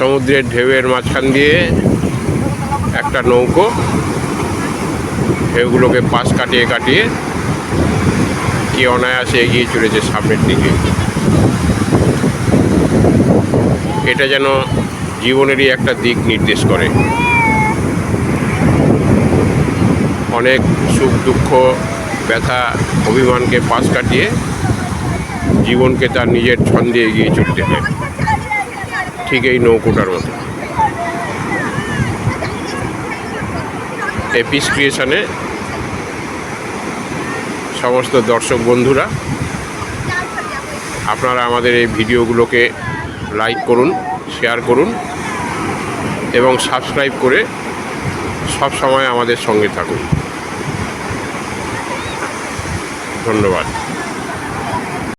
সমুদ্রের ঢেউয়ের মাঝখান দিয়ে একটা নৌকো, ঢেউগুলোকে পাশ কাটিয়ে কাটিয়ে কি অনায়াসে এগিয়ে চলেছে সামনের দিকে। এটা যেন জীবনেরই একটা দিক নির্দেশ করে। অনেক সুখ, দুঃখ, ব্যথা, অভিমানকে পাশ কাটিয়ে জীবনকে তার নিজের ছন্দে এগিয়ে চলতে হয়। ঠিক এই নৌকোটার মতো। এপিস ক্রিয়েশনে সমস্ত দর্শক বন্ধুরা, আপনারা আমাদের এই ভিডিওগুলোকে লাইক করুন শেয়ার করুন এবং সাবস্ক্রাইব করে সব সময় আমাদের সঙ্গে থাকুন। ধন্যবাদ।